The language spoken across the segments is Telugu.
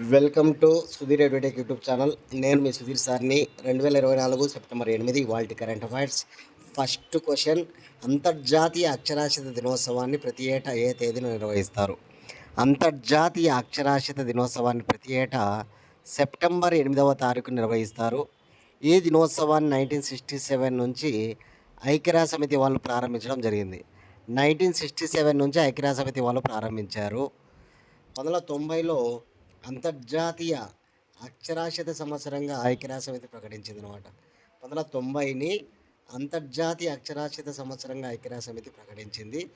Welcome to Sudheer edutech YouTube channel. నేను మీ సుధీర్ సార్ని. రెండు వేల ఇరవై నాలుగు సెప్టెంబర్ ఎనిమిది వాల్ట్ కరెంట్ అఫైర్స్. ఫస్ట్ క్వశ్చన్ అంతర్జాతీయ అక్షరాస్యత దినోత్సవాన్ని ప్రతి ఏటా ఏ తేదీన నిర్వహిస్తారు? అంతర్జాతీయ అక్షరాస్యత దినోత్సవాన్ని ప్రతి ఏటా సెప్టెంబర్ ఎనిమిదవ తారీఖు నిర్వహిస్తారు. ఈ దినోత్సవాన్ని నైన్టీన్ సిక్స్టీ సెవెన్ నుంచి ఐక్యరాజ్య సమితి వాళ్ళు ప్రారంభించడం జరిగింది. నైన్టీన్ సిక్స్టీ సెవెన్ నుంచి ఐక్యరాజ్య సమితి వాళ్ళు ప్రారంభించారు. పంతొమ్మిది వందల తొంభైలో అంతర్జాతీయ అక్షరాస్యత సంవత్సరంగా ఐక్యరాజ్య సమితి ప్రకటించింది అనమాట పంతొమ్మిది వందల తొంభైని అంతర్జాతీయ అక్షరాస్యత సంవత్సరంగా ఐక్యరాజ్య సమితి ప్రకటించింది.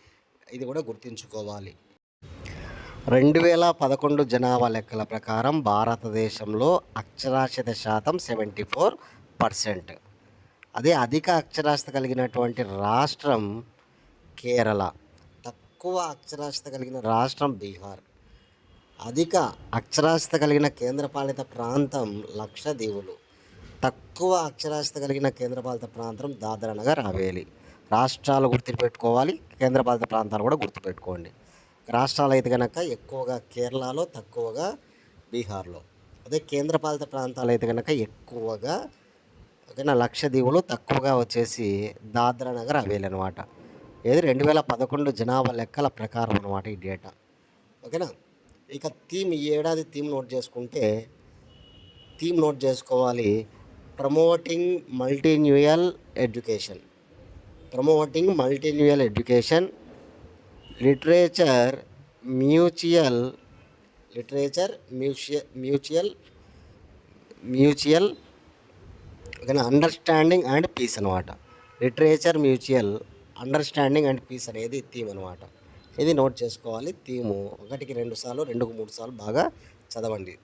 ఇది కూడా గుర్తుంచుకోవాలి. రెండు వేల పదకొండు జనాభా లెక్కల ప్రకారం భారతదేశంలో అక్షరాస్యత శాతం సెవెంటీ ఫోర్ పర్సెంట్. అదే అధిక అక్షరాస్యత కలిగినటువంటి రాష్ట్రం కేరళ. తక్కువ అక్షరాస్యత కలిగిన రాష్ట్రం బీహార్. అధిక అక్షరాస్యత కలిగిన కేంద్రపాలిత ప్రాంతం లక్షద్వీపులు. తక్కువ అక్షరాస్యత కలిగిన కేంద్రపాలిత ప్రాంతం దాదరా నగర్ హవేలీ. రాష్ట్రాలు గుర్తుపెట్టుకోవాలి కేంద్రపాలిత ప్రాంతాలు కూడా గుర్తుపెట్టుకోండి. రాష్ట్రాలు అయితే కనుక ఎక్కువగా కేరళలో తక్కువగా బీహార్లో. అదే కేంద్రపాలిత ప్రాంతాలు అయితే కనుక ఎక్కువగా ఓకేనా లక్షద్వీపులు తక్కువగా వచ్చేసి దాద్రా నగర్ హవేలీ అనమాట ఏది రెండు వేల పదకొండు జనాభా లెక్కల ప్రకారం అనమాట ఈ డేటా. ఓకేనా? ఇక థీమ్ ఈ ఏడాది థీమ్ నోట్ చేసుకుంటే థీమ్ నోట్ చేసుకోవాలి promoting multilingual education. Promoting multilingual education literature mutual literature mutual mutual mutual understanding and peace అనమాట literature mutual understanding and peace అనేది థీమ్ అనమాట ఇది నోట్ చేసుకోవాలి. థీము. ఒకటికి రెండు సార్లు రెండుకు మూడు సార్లు బాగా చదవండి.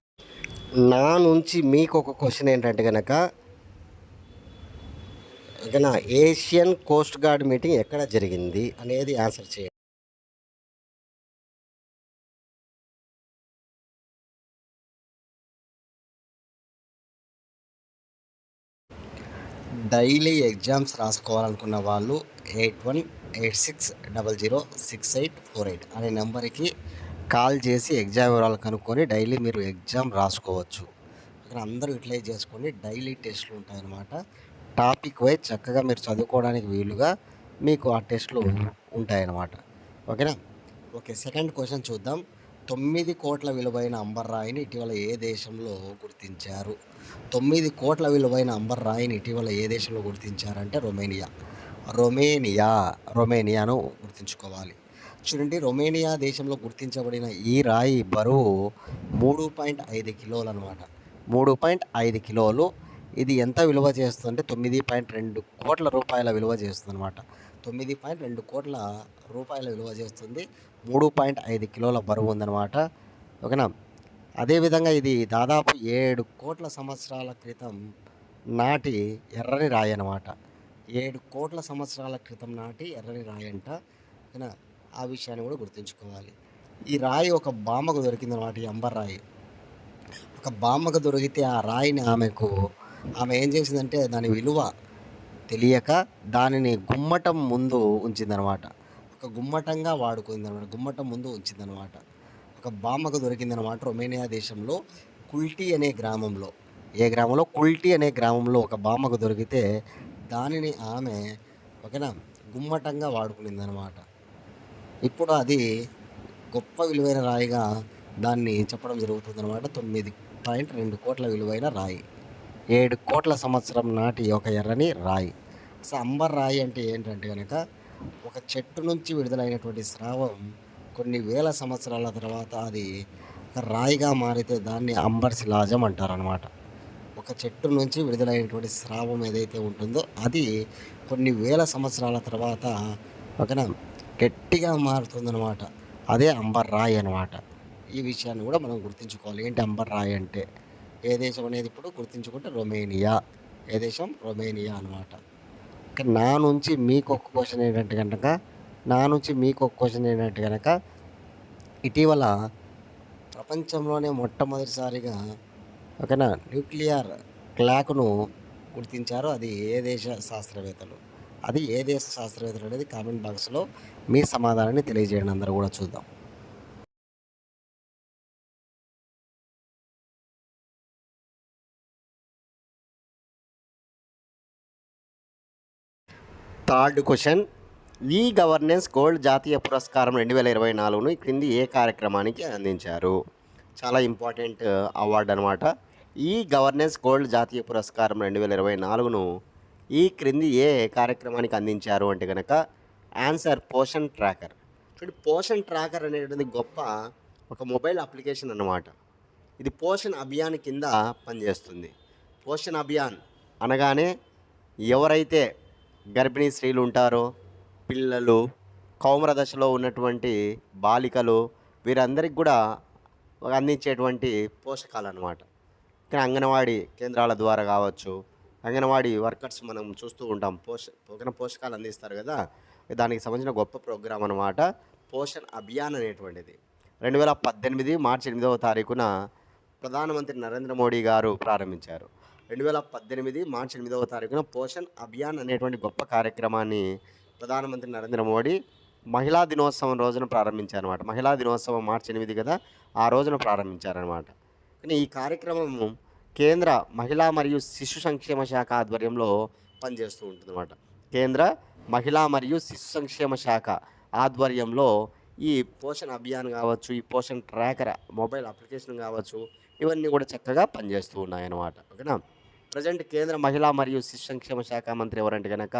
నా నుంచి మీకు ఒక క్వశ్చన్ ఏంటంటే కనుక ఓకేనా? ఏషియన్ కోస్ట్ గార్డ్ మీటింగ్ ఎక్కడ జరిగింది అనేది ఆన్సర్ చేయండి. డైలీ ఎగ్జామ్స్ రాసుకోవాలనుకున్న వాళ్ళు eight one eight six double zero six eight four eight అనే నెంబర్కి కాల్ చేసి ఎగ్జామ్ వివరాలు కనుక్కొని డైలీ మీరు ఎగ్జామ్ రాసుకోవచ్చు. ఇక్కడ అందరూ యూటిలైజ్ చేసుకొని డైలీ టెస్ట్లు ఉంటాయన్నమాట. టాపిక్ వైజ్ చక్కగా మీరు చదువుకోవడానికి వీలుగా మీకు ఆ టెస్ట్లు ఉంటాయన్నమాట. ఓకేనా? ఓకే సెకండ్ క్వశ్చన్ చూద్దాం. తొమ్మిది కోట్ల విలువైన అంబర్ రాయిని ఇటీవల ఏ దేశంలో గుర్తించారు? తొమ్మిది కోట్ల విలువైన అంబర్ రాయిని ఇటీవల ఏ దేశంలో గుర్తించారంటే రొమేనియా. రొమేనియా రొమేనియాను గుర్తుంచుకోవాలి. చూడండి రొమేనియా దేశంలో గుర్తించబడిన ఈ రాయి బరువు మూడు పాయింట్ ఐదు కిలోలు అనమాట మూడు పాయింట్ ఐదు కిలోలు. ఇది ఎంత విలువ చేస్తుందంటే తొమ్మిది పాయింట్ రెండు కోట్ల రూపాయల విలువ చేస్తుంది అనమాట తొమ్మిది పాయింట్ రెండు కోట్ల రూపాయల విలువ చేస్తుంది. మూడు పాయింట్ ఐదు కిలోల బరువు ఉందన్నమాట. ఓకేనా? అదేవిధంగా ఇది దాదాపు ఏడు కోట్ల సంవత్సరాల క్రితం నాటి ఎర్రని రాయి అనమాట ఏడు కోట్ల సంవత్సరాల క్రితం నాటి ఎర్రని రాయి అంట. ఆ విషయాన్ని కూడా గుర్తుంచుకోవాలి. ఈ రాయి ఒక బామ్మకు దొరికిందనమాట ఈ అంబర్ రాయి. ఒక బామ్మకు దొరికితే ఆ రాయిని ఆమెకు ఆమె ఏం చేసిందంటే దాని విలువ తెలియక దానిని గుమ్మటం ముందు ఉంచిందనమాట ఒక గుమ్మటంగా వాడుకుందనమాట గుమ్మటం ముందు ఉంచిందనమాట ఒక బామ్మకు దొరికిందనమాట రొమేనియా దేశంలో కుల్టీ అనే గ్రామంలో. ఏ గ్రామంలో? కుల్టీ అనే గ్రామంలో ఒక బామ్మకు దొరికితే దానిని ఆమె ఓకేనా గుమ్మటంగా వాడుకునిందనమాట ఇప్పుడు అది గొప్ప విలువైన రాయిగా దాన్ని చెప్పడం జరుగుతుందన్నమాట. తొమ్మిది పాయింట్ రెండు కోట్ల విలువైన రాయి. ఏడు కోట్ల సంవత్సరం నాటి ఒక ఎర్రని రాయి. అసలు అంబర్ రాయి అంటే ఏంటంటే కనుక ఒక చెట్టు నుంచి విడుదలైనటువంటి స్రావం కొన్ని వేల సంవత్సరాల తర్వాత అది రాయిగా మారితే దాన్ని అంబర్ శిలాజం అంటారనమాట ఒక చెట్టు నుంచి విడుదలైనటువంటి స్రావం ఏదైతే ఉంటుందో అది కొన్ని వేల సంవత్సరాల తర్వాత ఓకేనా గట్టిగా మారుతుందన్నమాట. అదే అంబర్ రాయి అనమాట ఈ విషయాన్ని కూడా మనం గుర్తుంచుకోవాలి. ఏంటి అంబర్ రాయి అంటే? ఏ దేశం అనేది ఇప్పుడు? గుర్తించుకుంటే రొమేనియా. ఏ దేశం? రొమేనియా అనమాట నా నుంచి మీకు ఒక క్వశ్చన్ ఏంటంటే కనుక నా నుంచి మీకు ఒక క్వశ్చన్ ఏంటంటే కనుక ఇటీవల ప్రపంచంలోనే మొట్టమొదటిసారిగా ఓకేనా? న్యూక్లియర్ క్లాక్ను గుర్తించారో. అది ఏ దేశ శాస్త్రవేత్తలు? అది ఏ దేశ శాస్త్రవేత్తలు అనేది కామెంట్ బాక్స్లో మీ సమాధానాన్ని తెలియజేయండి. అందరూ కూడా చూద్దాం. Third question. ఈ గవర్నెన్స్ గోల్డ్ జాతీయ పురస్కారం రెండు వేల ఇరవై నాలుగును క్రింది ఏ కార్యక్రమానికి అందించారు? చాలా ఇంపార్టెంట్ అవార్డు అనమాట ఈ గవర్నెన్స్ గోల్డ్ జాతీయ పురస్కారం రెండు వేల ఇరవై నాలుగును ఈ క్రింది ఏ కార్యక్రమానికి అందించారు అంటే కనుక ఆన్సర్ పోషన్ ట్రాకర్. చూడండి పోషన్ ట్రాకర్ అనేటువంటి గొప్ప ఒక మొబైల్ అప్లికేషన్ అన్నమాట. ఇది పోషణ్ అభియాన్ కింద పనిచేస్తుంది. పోషణ్ అభియాన్ అనగానే ఎవరైతే గర్భిణీ స్త్రీలు ఉంటారో పిల్లలు కౌమర దశలో ఉన్నటువంటి బాలికలు వీరందరికి కూడా అందించేటువంటి పోషకాలు అన్నమాట. ఇక్కడ అంగన్వాడీ కేంద్రాల ద్వారా కావచ్చు అంగన్వాడీ వర్కర్స్ మనం చూస్తూ ఉంటాం. పోష పోషణ పోషకాలు అందిస్తారు కదా? దానికి సంబంధించిన గొప్ప ప్రోగ్రాం అనమాట పోషణ్ అభియాన్ అనేటువంటిది. రెండు వేల పద్దెనిమిది మార్చి ఎనిమిదవ తారీఖున ప్రధానమంత్రి నరేంద్ర మోడీ గారు ప్రారంభించారు. రెండు వేల పద్దెనిమిది మార్చి ఎనిమిదవ తారీఖున పోషణ్ అభియాన్ అనేటువంటి గొప్ప కార్యక్రమాన్ని ప్రధానమంత్రి నరేంద్ర మోడీ మహిళా దినోత్సవం రోజున ప్రారంభించారనమాట మహిళా దినోత్సవం మార్చి ఎనిమిది కదా? ఆ రోజున ప్రారంభించారనమాట కానీ ఈ కార్యక్రమం కేంద్ర మహిళా మరియు శిశు సంక్షేమ శాఖ ఆధ్వర్యంలో పనిచేస్తూ ఉంటుందన్నమాట. కేంద్ర మహిళా మరియు శిశు సంక్షేమ శాఖ ఆధ్వర్యంలో ఈ పోషణ్ అభియాన్ కావచ్చు ఈ పోషణ్ ట్రాకర్ మొబైల్ అప్లికేషన్ కావచ్చు ఇవన్నీ కూడా చక్కగా పనిచేస్తూ ఉన్నాయన్నమాట. ఓకేనా? ప్రజెంట్ కేంద్ర మహిళా మరియు శిశు సంక్షేమ శాఖ మంత్రి ఎవరంటే కనుక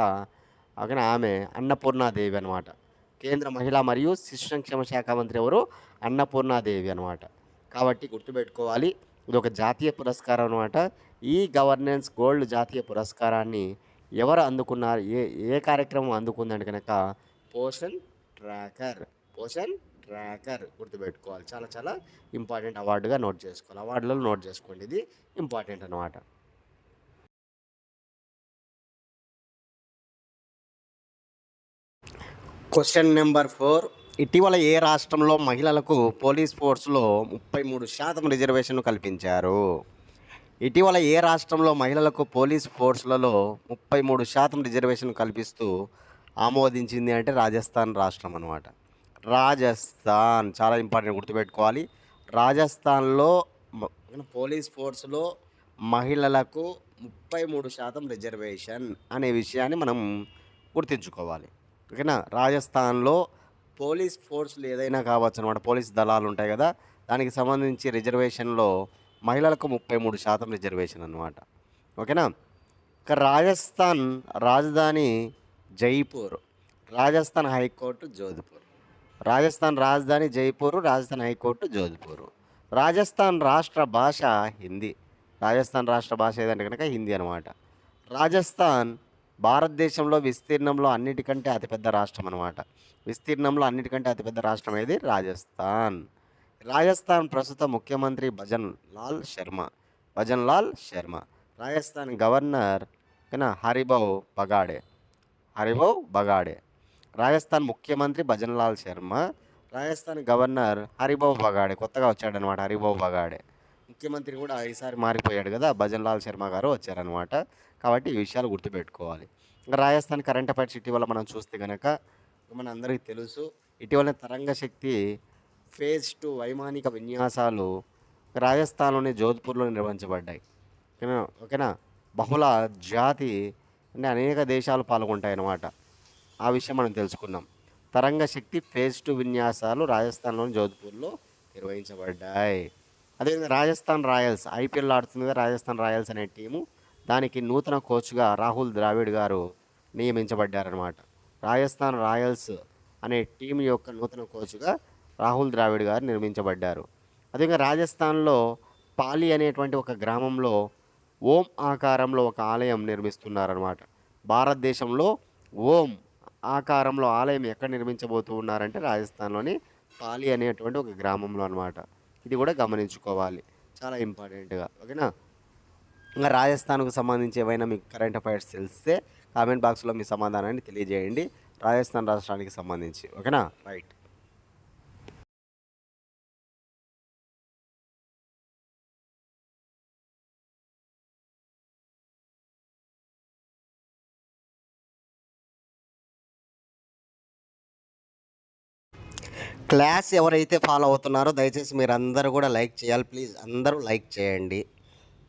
ఓకేనా ఆమె అన్నపూర్ణాదేవి అనమాట కేంద్ర మహిళా మరియు శిశు సంక్షేమ శాఖ మంత్రి ఎవరు? అన్నపూర్ణాదేవి అనమాట కాబట్టి గుర్తుపెట్టుకోవాలి. ఇది ఒక జాతీయ పురస్కారం అనమాట ఈ గవర్నెన్స్ గోల్డ్ జాతీయ పురస్కారాన్ని ఎవరు అందుకున్నారు? ఏ ఏ కార్యక్రమం అందుకుందంటే కనుక పోషన్ ట్రాకర్ పోషన్ ట్రాకర్ గుర్తుపెట్టుకోవాలి. చాలా చాలా ఇంపార్టెంట్ అవార్డుగా నోట్ చేసుకోవాలి. అవార్డులలో నోట్ చేసుకోండి. ఇది ఇంపార్టెంట్ అనమాట క్వశ్చన్ నెంబర్ ఫోర్ ఇటీవల ఏ రాష్ట్రంలో మహిళలకు పోలీస్ ఫోర్స్లో ముప్పై మూడు శాతం రిజర్వేషన్ను కల్పించారు? ఇటీవల ఏ రాష్ట్రంలో మహిళలకు పోలీస్ ఫోర్స్లలో ముప్పై మూడు శాతం రిజర్వేషన్ కల్పిస్తూ ఆమోదించింది అంటే రాజస్థాన్ రాష్ట్రం అనమాట రాజస్థాన్ చాలా ఇంపార్టెంట్ గుర్తుపెట్టుకోవాలి. రాజస్థాన్లో పోలీస్ ఫోర్స్లో మహిళలకు ముప్పై మూడు శాతం రిజర్వేషన్ అనే విషయాన్ని మనం గుర్తుంచుకోవాలి. ఓకేనా? రాజస్థాన్లో పోలీస్ ఫోర్స్లు ఏదైనా కావచ్చు అనమాట పోలీస్ దళాలు ఉంటాయి కదా దానికి సంబంధించి రిజర్వేషన్లో మహిళలకు ముప్పై మూడు శాతం రిజర్వేషన్ అనమాట ఓకేనా? ఇక రాజస్థాన్ రాజధాని జైపూర్ రాజస్థాన్ హైకోర్టు జోధ్పూర్. రాజస్థాన్ రాజధాని జైపూర్ రాజస్థాన్ హైకోర్టు జోధ్పూర్. రాజస్థాన్ రాష్ట్ర భాష హిందీ. రాజస్థాన్ రాష్ట్ర భాష ఏదంటే కనుక హిందీ అనమాట రాజస్థాన్ భారతదేశంలో విస్తీర్ణంలో అన్నిటికంటే అతిపెద్ద రాష్ట్రం అనమాట విస్తీర్ణంలో అన్నిటికంటే అతిపెద్ద రాష్ట్రం ఏది? రాజస్థాన్. రాజస్థాన్ ప్రస్తుత ముఖ్యమంత్రి భజన్ లాల్ శర్మ. భజన్ లాల్ శర్మ. రాజస్థాన్ గవర్నర్ ఓకేనా హరిభావ్ బగాడే. హరిభావ్ బగాడే. రాజస్థాన్ ముఖ్యమంత్రి భజన్ లాల్ శర్మ. రాజస్థాన్ గవర్నర్ హరిభవ్ బగాడే. కొత్తగా వచ్చాడనమాట హరిభవ్ బగాడే. ముఖ్యమంత్రి కూడా ఈసారి మారిపోయాడు కదా. భజన్ లాల్ శర్మ గారు వచ్చారనమాట కాబట్టి ఈ విషయాలు గుర్తుపెట్టుకోవాలి. రాజస్థాన్ కరెంట్ అఫైర్స్ ఇటీవల మనం చూస్తే కనుక మనందరికీ తెలుసు ఇటీవల తరంగ శక్తి ఫేజ్ టూ వైమానిక విన్యాసాలు రాజస్థాన్లోని జోధ్పూర్లో నిర్వహించబడ్డాయి. ఓకేనా? ఓకేనా? బహుళ జాతి అంటే అనేక దేశాలు పాల్గొంటాయి అన్నమాట ఆ విషయం మనం తెలుసుకున్నాం తరంగ శక్తి ఫేజ్ టూ విన్యాసాలు రాజస్థాన్లోని జోధ్పూర్లో నిర్వహించబడ్డాయి. అదేవిధంగా రాజస్థాన్ రాయల్స్ ఐపీఎల్ ఆడుతుంది రాజస్థాన్ రాయల్స్ అనే టీము దానికి నూతన కోచ్గా రాహుల్ ద్రావిడ్ గారు నియమించబడ్డారనమాట రాజస్థాన్ రాయల్స్ అనే టీం యొక్క నూతన కోచ్గా రాహుల్ ద్రావిడ్ గారు నిర్మించబడ్డారు. అదేవిధంగా రాజస్థాన్లో పాలి అనేటువంటి ఒక గ్రామంలో ఓం ఆకారంలో ఒక ఆలయం నిర్మిస్తున్నారనమాట భారతదేశంలో ఓం ఆకారంలో ఆలయం ఎక్కడ నిర్మించబోతూ ఉన్నారంటే రాజస్థాన్లోని పాలి అనేటువంటి ఒక గ్రామంలో అనమాట ఇది కూడా గమనించుకోవాలి. చాలా ఇంపార్టెంట్గా. ఓకేనా? ఇంకా రాజస్థాన్కు సంబంధించి ఏవైనా మీకు కరెంట్ అఫైర్స్ తెలిస్తే కామెంట్ బాక్స్లో మీ సమాధానాన్ని తెలియజేయండి. రాజస్థాన్ రాష్ట్రానికి సంబంధించి. ఓకేనా? రైట్. క్లాస్ ఎవరైతే ఫాలో అవుతున్నారో దయచేసి మీరు అందరూ కూడా లైక్ చేయాలి. ప్లీజ్ అందరూ లైక్ చేయండి.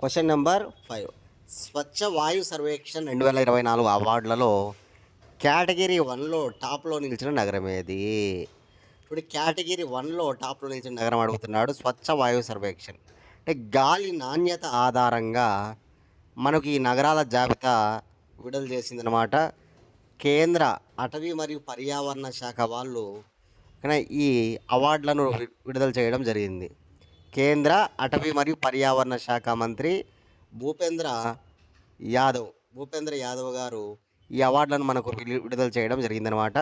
Question number five. స్వచ్ఛ వాయు సర్వేక్షణ్ రెండు వేల ఇరవై నాలుగు అవార్డులలో కేటగిరీ వన్లో టాప్లో నిలిచిన నగరం ఏది? ఇప్పుడు కేటగిరీ వన్లో టాప్లో నిలిచిన నగరం అడుగుతున్నాడు స్వచ్ఛ వాయు సర్వేక్షణ్. అంటే గాలి నాణ్యత ఆధారంగా మనకు ఈ నగరాల జాబితా విడుదల చేసిందనమాట కేంద్ర అటవీ మరియు పర్యావరణ శాఖ వాళ్ళు ఈ అవార్డులను వి- విడుదల చేయడం జరిగింది. కేంద్ర అటవీ మరియు పర్యావరణ శాఖ మంత్రి భూపేంద్ర యాదవ్ భూపేంద్ర యాదవ్ గారు ఈ అవార్డులను మనకు విడుదల చేయడం జరిగిందనమాట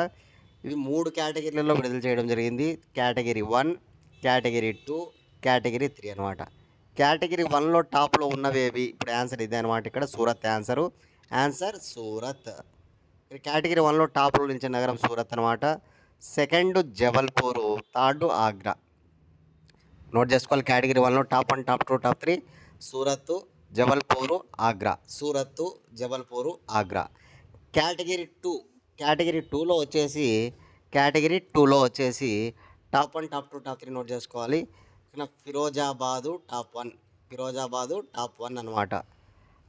ఇవి మూడు కేటగిరీలలో విడుదల చేయడం జరిగింది. Category one category two category three అనమాట కేటగిరీ వన్లో టాప్లో ఉన్నవేవి ఇప్పుడు ఆన్సర్ ఇదే అనమాట ఇక్కడ Surat answer. Answer Surat. Category వన్లో టాప్లో నిలిచిన నగరం సూరత్ అనమాట second Jabalpur third Agra. Note చేసుకోవాలి కేటగిరీ వన్లో top one top two top three Surat Jabalpur Agra. Surat Jabalpur Agra. Category two category టూలో వచ్చేసి కేటగిరీ టూలో వచ్చేసి top one top two top three note చేసుకోవాలి. Firozabad top one Firozabad top one అనమాట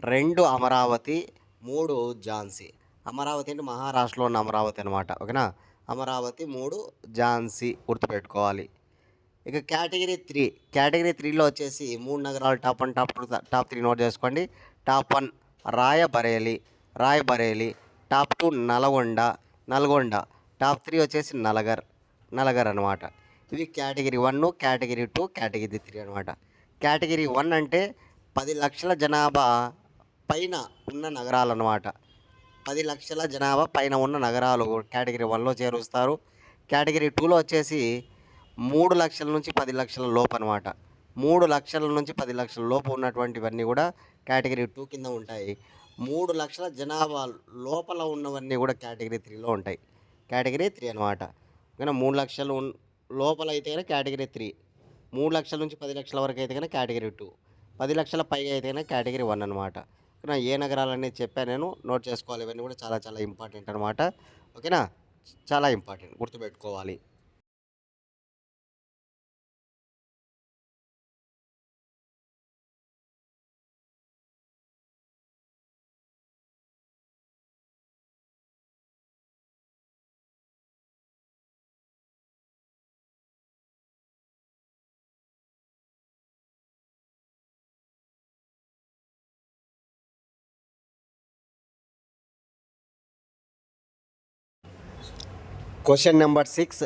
రెండు అమరావతి మూడు ఝాన్సీ. అమరావతి అంటే మహారాష్ట్రలో ఉన్న అమరావతి అనమాట ఓకేనా? అమరావతి మూడు ఝాన్సీ గుర్తుపెట్టుకోవాలి. ఇక కేటగిరీ త్రీ కేటగిరీ త్రీలో వచ్చేసి మూడు నగరాలు top one top two top three note చేసుకోండి. Top one Raebareli Raebareli top two Nalgonda Nalgonda top three వచ్చేసి నలగర్ నలగర్ అనమాట ఇవి category one category two category three అనమాట కేటగిరీ వన్ అంటే పది లక్షల జనాభా పైన ఉన్న నగరాలు అనమాట పది లక్షల జనాభా పైన ఉన్న నగరాలు కేటగిరీ వన్లో చేరుస్తారు. కేటగిరీ టూలో వచ్చేసి మూడు లక్షల నుంచి పది లక్షల లోపు అనమాట మూడు లక్షల నుంచి పది లక్షల లోపు ఉన్నటువంటివన్నీ కూడా కేటగిరీ టూ కింద ఉంటాయి. మూడు లక్షల జనాభా లోపల ఉన్నవన్నీ కూడా కేటగిరీ త్రీలో ఉంటాయి. కేటగిరీ త్రీ అనమాట కానీ మూడు లక్షలు లోపల అయితే కనుక కేటగిరీ త్రీ. మూడు లక్షల నుంచి పది లక్షల వరకు అయితే కనుక కేటగిరీ టూ. పది లక్షల పైగా అయితే కనుక కేటగిరీ వన్ అనమాట ఓకేనా? ఏ నగరాలు అనేది చెప్పాను నేను నోట్ చేసుకోవాలి. ఇవన్నీ కూడా చాలా చాలా ఇంపార్టెంట్ అనమాట ఓకేనా? చాలా ఇంపార్టెంట్ గుర్తుపెట్టుకోవాలి. Question number six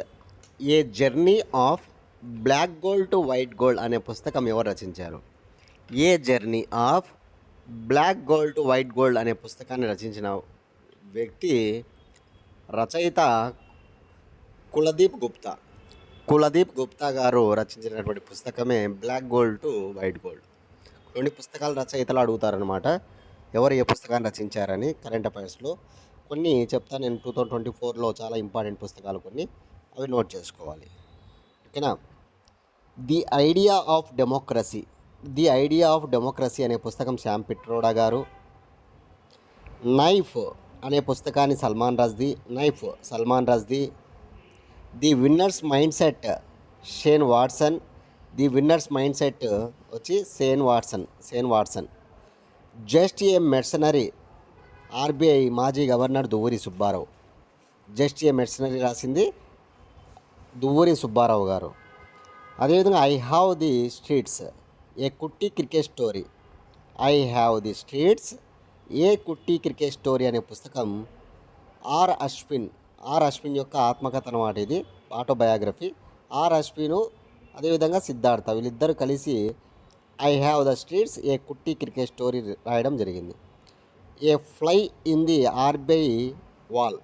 a journey of black gold to white gold అనే పుస్తకం ఎవరు రచించారు? A journey of black gold to white gold అనే పుస్తకాన్ని రచించిన వ్యక్తి రచయిత కులదీప్ గుప్తా. కులదీప్ గుప్తా గారు రచించినటువంటి పుస్తకమే black gold to white gold కొన్ని పుస్తకాల రచయితలు అడుగుతారనమాట ఎవరు ఏ పుస్తకాన్ని రచించారని కరెంట్ అఫైర్స్లో కొన్ని చెప్తా నేను టూ థౌజండ్ ట్వంటీ ఫోర్లో చాలా ఇంపార్టెంట్ పుస్తకాలు కొన్ని అవి నోట్ చేసుకోవాలి. ఓకేనా? The idea of democracy. The idea of democracy అనే పుస్తకం శ్యామ్ పిట్రోడా గారు. నైఫ్ అనే పుస్తకాన్ని Salman Rushdie knife Salman Rushdie. The winners mindset Shane Watson. The winners mindset వచ్చి Shane Watson Shane Watson. Just a mercenary RBI మాజీ governor Duvvuri Subbarao. Just a mercenary రాసింది దువ్వూరి సుబ్బారావు గారు. అదేవిధంగా I have the streets a Kutti cricket story. I have the streets a Kutti cricket story అనే పుస్తకం ఆర్ అశ్విన్ ఆర్ అశ్విన్ యొక్క ఆత్మకథ అన్నమాట ఇది ఆటోబయోగ్రఫీ. ఆర్ అశ్విన్ అదేవిధంగా సిద్ధార్థ వీళ్ళిద్దరూ కలిసి I have the streets a Kutti cricket story రాయడం జరిగింది. A fly in the RBI wall.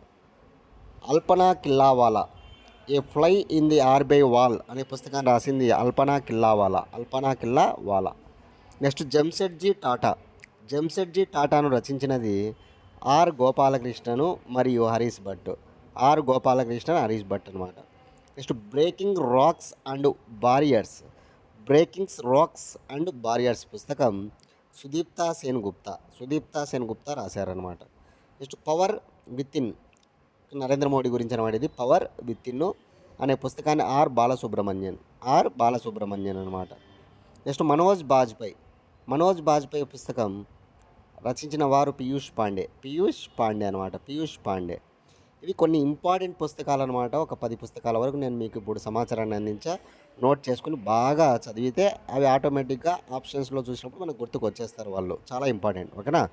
Alpana Killawala a fly in the RBI wall అనే పుస్తకాన్ని రాసింది అల్పనా కిల్లావాలా అల్పనా కిల్లావాలా నెక్స్ట్ జంసెడ్జీ టాటా. జంసెడ్జీ టాటాను రచించినది ఆర్ గోపాలకృష్ణను మరియు హరీష్ భట్ ఆర్ గోపాలకృష్ణ హరీష్ భట్ అనమాట next breaking rocks and barriers. Breakings rocks and barriers పుస్తకం Sudipta Sen Gupta Sudipta Sen Gupta రాశారనమాట next power with in Narendra Modi గురించి అనమాట ఇది. పవర్ విత్ ఇన్ అనే పుస్తకాన్ని ఆర్ బాలసుబ్రహ్మణ్యన్. ఆర్ బాలసుబ్రహ్మణ్యన్ అనమాట నెక్స్ట్ మనోజ్ బాజ్పేయి. మనోజ్ బాజ్పేయి పుస్తకం రచించిన వారు పీయూష్ పాండే. పీయూష్ పాండే అనమాట పీయూష్ పాండే. ఇవి కొన్ని ఇంపార్టెంట్ పుస్తకాలు అనమాట ఒక పది పుస్తకాల వరకు నేను మీకు ఇప్పుడు సమాచారాన్ని అందించా. నోట్ చేసుకుని బాగా చదివితే అవి ఆటోమేటిక్గా ఆప్షన్స్లో చూసినప్పుడు మనకు గుర్తుకు వచ్చేస్తారు వాళ్ళు. చాలా ఇంపార్టెంట్. ఓకేనా?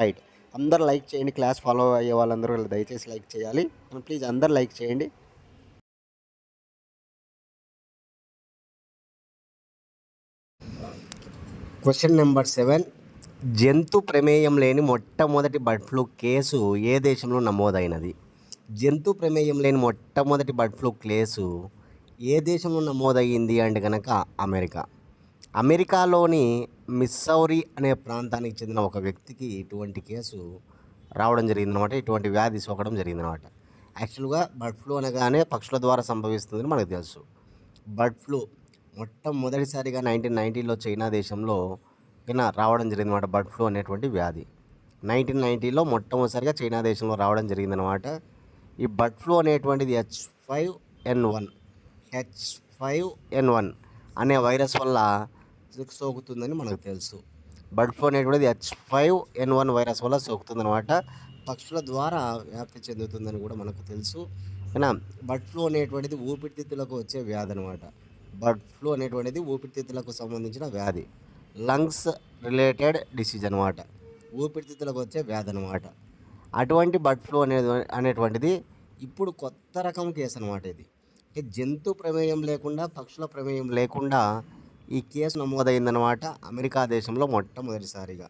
రైట్. అందరు లైక్ చేయండి. క్లాస్ ఫాలో అయ్యే వాళ్ళందరూ దయచేసి లైక్ చేయాలి. ప్లీజ్ అందరు లైక్ చేయండి. Question number seven. జంతు ప్రమేయం లేని మొట్టమొదటి బర్డ్ ఫ్లూ కేసు ఏ దేశంలో నమోదైనది? జంతు ప్రమేయం లేని మొట్టమొదటి బర్డ్ ఫ్లూ కేసు ఏ దేశంలో నమోదయ్యింది అంటే కనుక అమెరికా? అమెరికాలోని మిస్సౌరీ అనే ప్రాంతానికి చెందిన ఒక వ్యక్తికి ఇటువంటి కేసు రావడం జరిగిందనమాట ఇటువంటి వ్యాధి సోకడం జరిగిందనమాట యాక్చువల్గా బర్డ్ ఫ్లూ అనగానే పక్షుల ద్వారా సంభవిస్తుందని మనకు తెలుసు. బర్డ్ ఫ్లూ మొట్టమొదటిసారిగా నైన్టీన్ నైంటీలో చైనా దేశంలో రావడం జరిగిందనమాట బర్డ్ ఫ్లూ అనేటువంటి వ్యాధి. నైన్టీన్ నైంటీలో మొట్టమొదటిసారిగా చైనా దేశంలో రావడం జరిగిందనమాట ఈ బర్డ్ ఫ్లూ అనేటువంటిది H five N one H five N one అనే వైరస్ వల్ల సోకుతుందని మనకు తెలుసు. బర్డ్ ఫ్లూ అనేటువంటిది H five N one virus వల్ల సోకుతుందనమాట పక్షుల ద్వారా వ్యాప్తి చెందుతుందని కూడా మనకు తెలుసు. అయినా బర్డ్ ఫ్లూ అనేటువంటిది ఊపిరితిత్తులకు వచ్చే వ్యాధి అనమాట బర్డ్ ఫ్లూ అనేటువంటిది ఊపిరితిత్తులకు సంబంధించిన వ్యాధి. లంగ్స్ రిలేటెడ్ డిసీజ్ అనమాట ఊపిరితిత్తులకు వచ్చే వ్యాధి అనమాట అటువంటి బర్డ్ ఫ్లూ అనేది అనేటువంటిది ఇప్పుడు కొత్త రకం కేసు అనమాట ఇది. జంతు ప్రమేయం లేకుండా పక్షుల ప్రమేయం లేకుండా ఈ కేసు నమోదైందనమాట అమెరికా దేశంలో మొట్టమొదటిసారిగా.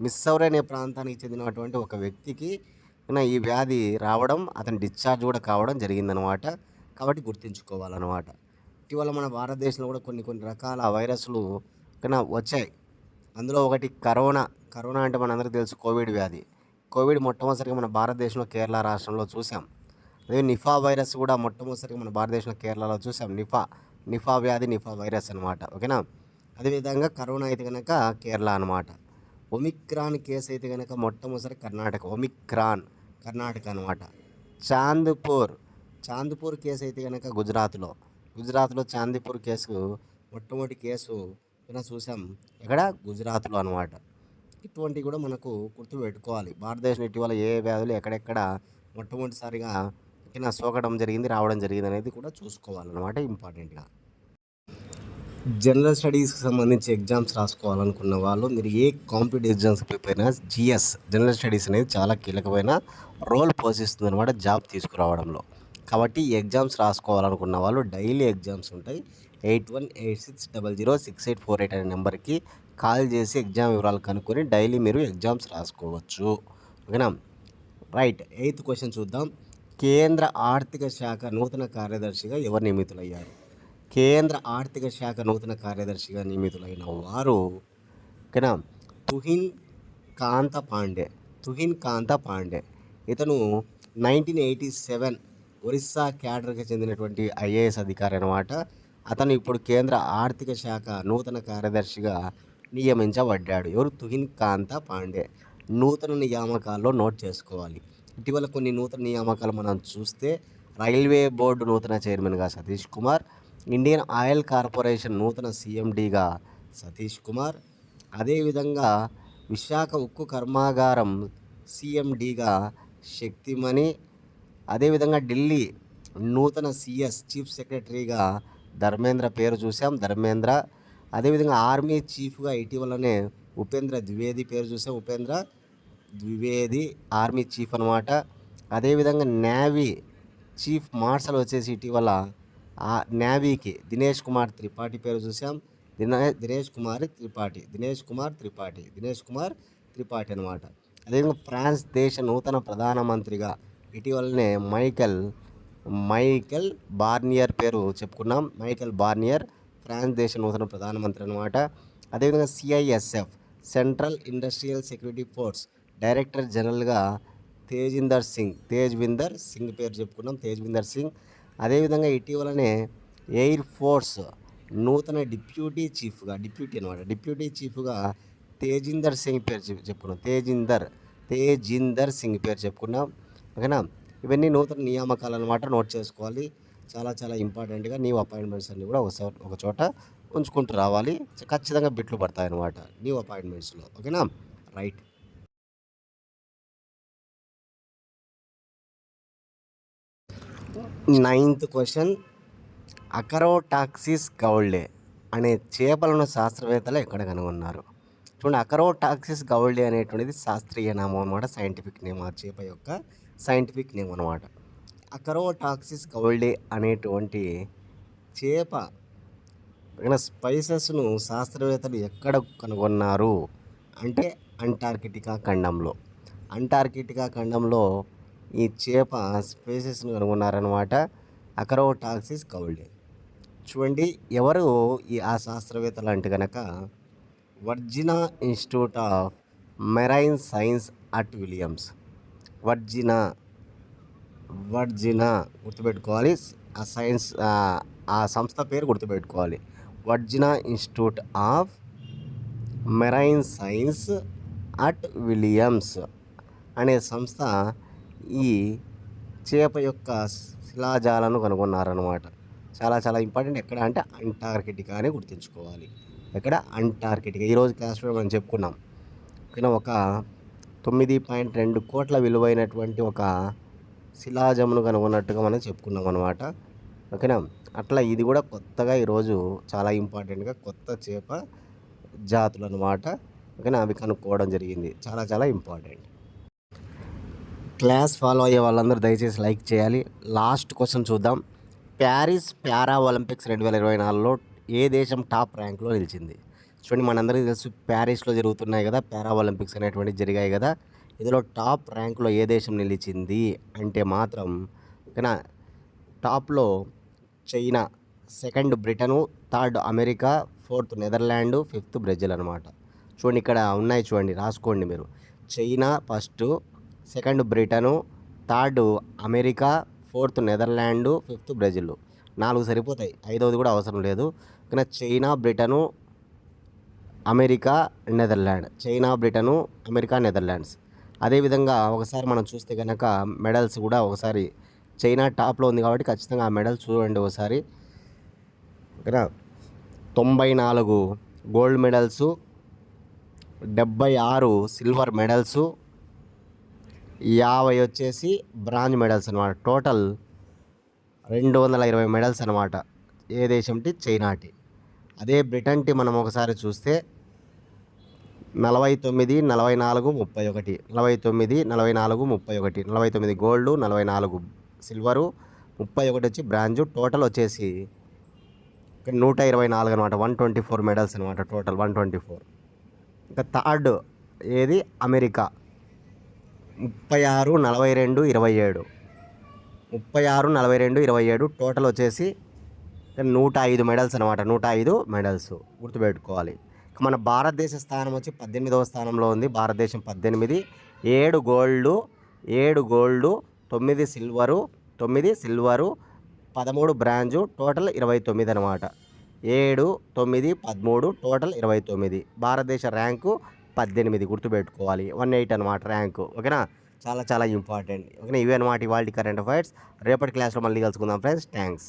మిస్సౌర్ అనే ప్రాంతానికి చెందినటువంటి ఒక వ్యక్తికి ఈ వ్యాధి రావడం అతని డిశ్చార్జ్ కూడా కావడం జరిగిందనమాట కాబట్టి గుర్తుంచుకోవాలన్నమాట. ఇటీవల మన భారతదేశంలో కూడా కొన్ని కొన్ని రకాల వైరస్లు వచ్చాయి. అందులో ఒకటి కరోనా. కరోనా అంటే మనందరికీ తెలుసు కోవిడ్ వ్యాధి. కోవిడ్ మొట్టమొదటిసారిగా మన భారతదేశంలో కేరళ రాష్ట్రంలో చూసాం అదే నిఫా వైరస్ కూడా మొట్టమొదటిసారిగా మన భారతదేశంలో కేరళలో చూసాం నిఫా నిఫా వ్యాధి నిఫా వైరస్ అనమాట ఓకేనా? అదేవిధంగా కరోనా అయితే కనుక కేరళ అనమాట ఒమిక్రాన్ కేసు అయితే కనుక మొట్టమొదటిసారి కర్ణాటక ఒమిక్రాన్ కర్ణాటక అనమాట చాంద్పూర్ చాంద్పూర్ కేసు అయితే కనుక గుజరాత్లో గుజరాత్లో చాందీపూర్ కేసు మొట్టమొదటి కేసు చూసాం ఎక్కడ? గుజరాత్లో అనమాట ఇటువంటివి కూడా మనకు గుర్తు పెట్టుకోవాలి భారతదేశం ఇటీవల ఏ వ్యాధులు ఎక్కడెక్కడ మొట్టమొదటిసారిగా ఎక్కడ సోకడం జరిగింది రావడం జరిగింది అనేది కూడా చూసుకోవాలన్నమాట ఇంపార్టెంట్గా. జనరల్ స్టడీస్కి సంబంధించి ఎగ్జామ్స్ రాసుకోవాలనుకున్న వాళ్ళు మీరు ఏ కాంపిటేటివ్ ఎగ్జామ్స్ ప్రిపేర్ అయినా జిఎస్ జనరల్ స్టడీస్ అనేది చాలా కీలకమైన రోల్ పోషిస్తుంది అనమాట జాబ్ తీసుకురావడంలో. కాబట్టి ఈ ఎగ్జామ్స్ రాసుకోవాలనుకున్న వాళ్ళు డైలీ ఎగ్జామ్స్ ఉంటాయి. Eight one eight six double zero six eight four eight అనే నెంబర్కి కాల్ చేసి ఎగ్జామ్ వివరాలు కనుక్కొని డైలీ మీరు ఎగ్జామ్స్ రాసుకోవచ్చు. ఓకేనా? రైట్. ఎయిత్ క్వశ్చన్ చూద్దాం. కేంద్ర ఆర్థిక శాఖ నూతన కార్యదర్శిగా ఎవరు నియమితులయ్యారు? కేంద్ర ఆర్థిక శాఖ నూతన కార్యదర్శిగా నియమితులైన వారు ఓకేనా? తుహిన్ కాంత పాండే. తుహిన్ కాంత పాండే. ఇతను నైన్టీన్ ఎయిటీ సెవెన్ ఒరిస్సా క్యాడర్కి చెందినటువంటి ఐఏఎస్ అధికారి అనమాట అతను ఇప్పుడు కేంద్ర ఆర్థిక శాఖ నూతన కార్యదర్శిగా నియమించబడ్డాడు. ఎవరు? తుహిన్ కాంత పాండే. నూతన నియామకాల్లో నోట్ చేసుకోవాలి. ఇటీవల కొన్ని నూతన నియామకాలు మనం చూస్తే రైల్వే బోర్డు నూతన చైర్మన్గా Satish Kumar Indian oil corporation నూతన సీఎండీగా సతీష్ కుమార్ అదేవిధంగా విశాఖ ఉక్కు కర్మాగారం సీఎండీగా శక్తిమణి అదేవిధంగా ఢిల్లీ నూతన సిఎస్ చీఫ్ సెక్రటరీగా ధర్మేంద్ర పేరు చూసాం ధర్మేంద్ర అదేవిధంగా ఆర్మీ చీఫ్గా ఇటీవలనే ఉపేంద్ర ద్వివేది పేరు చూసాం ఉపేంద్ర ద్వివేది ఆర్మీ చీఫ్ అనమాట అదేవిధంగా నేవీ చీఫ్ మార్షల్ వచ్చేసి ఇటీవల నేవీకి దినేష్ కుమార్ త్రిపాఠి పేరు చూసాం. దినే దినేష్ కుమార్ త్రిపాఠి దినేష్ కుమార్ త్రిపాఠి దినేష్ కుమార్ త్రిపాఠి అనమాట అదేవిధంగా ఫ్రాన్స్ దేశ నూతన ప్రధానమంత్రిగా ఇటీవలనే మైకెల్ మైకెల్ బార్నియర్ పేరు చెప్పుకున్నాం. మైకెల్ బార్నియర్ ఫ్రాన్స్ దేశ నూతన ప్రధానమంత్రి అనమాట అదేవిధంగా CISF central industrial security force director జనరల్గా తేజిందర్ సింగ్ తేజ్విందర్ సింగ్ పేరు చెప్పుకున్నాం తేజ్విందర్ సింగ్. అదేవిధంగా ఇటీవలనే ఎయిర్ ఫోర్స్ నూతన డిప్యూటీ చీఫ్గా డిప్యూటీ అనమాట డిప్యూటీ చీఫ్గా తేజిందర్ సింగ్ పేరు చెప్పుకున్నాం. తేజిందర్ తేజిందర్ సింగ్ పేరు చెప్పుకున్నాం. ఓకేనా? ఇవన్నీ నూతన నియామకాలు అనమాట నోట్ చేసుకోవాలి. చాలా చాలా ఇంపార్టెంట్గా న్యూ అపాయింట్మెంట్స్ అన్నీ కూడా ఒకసారి ఒక చోట ఉంచుకుంటూ రావాలి. ఖచ్చితంగా బిట్లు పడతాయి అన్నమాట న్యూ అపాయింట్మెంట్స్లో. ఓకేనా? రైట్. Ninth question. అకరోటాక్సిస్ గౌల్డే అనే చేపలను శాస్త్రవేత్తలు ఎక్కడ కనుగొన్నారు? చూడండి అకరోటాక్సిస్ గౌల్డే అనేటువంటిది శాస్త్రీయ నామం అనమాట సైంటిఫిక్ నేమ్ ఆ చేప యొక్క సైంటిఫిక్ నేమ్ అనమాట అకరోటాక్సిస్ కౌల్డే అనేటువంటి చేప స్పైసెస్ను శాస్త్రవేత్తలు ఎక్కడ కనుగొన్నారు అంటే అంటార్కిటికా ఖండంలో. అంటార్కిటికా ఖండంలో ఈ చేప స్పైసెస్ను కనుగొన్నారనమాట అకరోటాక్సిస్ కౌల్డే చూడండి ఎవరు ఈ ఆ శాస్త్రవేత్తలు అంటే కనుక Virginia institute of marine science at Williams. Virginia Virginia గుర్తుపెట్టుకోవాలి. ఆ సైన్స్ ఆ సంస్థ పేరు గుర్తుపెట్టుకోవాలి. Virginia institute of marine science at Williams అనే సంస్థ ఈ చేప యొక్క శిలాజాలను కనుగొన్నారనమాట చాలా చాలా ఇంపార్టెంట్. ఎక్కడ అంటే అంటార్కిటికా అని గుర్తుంచుకోవాలి. ఎక్కడ? అంటార్కిటికా. ఈరోజు క్లాస్లో మనం చెప్పుకున్నాం. ఓకేనా? ఒక తొమ్మిది పాయింట్ రెండు కోట్ల విలువైనటువంటి ఒక శిలాజమును కనుగొన్నట్టుగా మనం చెప్పుకున్నాం అనమాట ఓకేనా? అట్లా ఇది కూడా కొత్తగా ఈరోజు చాలా ఇంపార్టెంట్గా కొత్త చేప జాతులు అనమాట ఓకేనా? అవి కనుక్కోవడం జరిగింది. చాలా చాలా ఇంపార్టెంట్. క్లాస్ ఫాలో అయ్యే వాళ్ళందరూ దయచేసి లైక్ చేయాలి. లాస్ట్ క్వశ్చన్ చూద్దాం. ప్యారిస్ ప్యారా ఒలింపిక్స్ రెండు వేల ఇరవై నాలుగులో ఏ దేశం టాప్ ర్యాంక్లో నిలిచింది? చూడండి మనందరికీ తెలుసు ప్యారిస్లో జరుగుతున్నాయి కదా పారా ఒలింపిక్స్ అనేటువంటివి జరిగాయి కదా. ఇందులో టాప్ ర్యాంకులో ఏ దేశం నిలిచింది అంటే మాత్రం ఓకేనా? టాప్లో China second Britain third America fourth Netherland fifth Brazil అనమాట చూడండి ఇక్కడ ఉన్నాయి చూడండి రాసుకోండి మీరు. China first second Britain third America fourth Netherland fifth Brazil నాలుగు సరిపోతాయి ఐదవది కూడా అవసరం లేదు. కానీ China Britain America Netherland. China Britain America Netherlands. అదేవిధంగా ఒకసారి మనం చూస్తే కనుక మెడల్స్ కూడా ఒకసారి చైనా టాప్లో ఉంది కాబట్టి ఖచ్చితంగా ఆ మెడల్ చూడండి ఒకసారి. ఓకేనా? తొంభై నాలుగు గోల్డ్ మెడల్స్ డెబ్బై ఆరు సిల్వర్ మెడల్స్ యాభై వచ్చేసి బ్రాంజ్ మెడల్స్ అనమాట టోటల్ రెండు వందల ఇరవై మెడల్స్ అనమాట ఏ దేశంటి? చైనాటి. అదే బ్రిటన్టి మనం ఒకసారి చూస్తే నలభై తొమ్మిది నలభై నాలుగు ముప్పై ఒకటి. నలభై తొమ్మిది నలభై నాలుగు ముప్పై ఒకటి. నలభై తొమ్మిది గోల్డ్ నలభై నాలుగు సిల్వరు ముప్పై ఒకటి వచ్చి బ్రాంజు. టోటల్ వచ్చేసి నూట ఇరవై నాలుగు అనమాట వన్ ట్వంటీ ఫోర్ మెడల్స్ అనమాట టోటల్ వన్ ట్వంటీ ఫోర్. ఇంకా థర్డ్ ఏది? అమెరికా. ముప్పై ఆరు నలభై రెండు ఇరవై ఏడు. ముప్పై ఆరు నలభై రెండు ఇరవై ఏడు టోటల్ వచ్చేసి నూట ఐదు మెడల్స్ అనమాట నూట ఐదు మెడల్స్ గుర్తుపెట్టుకోవాలి. మన భారతదేశ స్థానం వచ్చి పద్దెనిమిదవ స్థానంలో ఉంది. భారతదేశం పద్దెనిమిది ఏడు గోల్డ్ ఏడు గోల్డ్ తొమ్మిది సిల్వరు తొమ్మిది సిల్వరు పదమూడు బ్రాంజు టోటల్ ఇరవై తొమ్మిది అనమాట ఏడు తొమ్మిది పదమూడు టోటల్ ఇరవై తొమ్మిది. భారతదేశ ర్యాంకు పద్దెనిమిది గుర్తుపెట్టుకోవాలి. వన్ ఎయిట్ అనమాట ర్యాంకు. ఓకేనా? చాలా చాలా ఇంపార్టెంట్. ఓకేనా? ఇవే అనమాట ఇవాళ కరెంట్ అఫైర్స్. రేపటి క్లాస్లో మళ్ళీ కలుసుకుందాం ఫ్రెండ్స్. థ్యాంక్స్.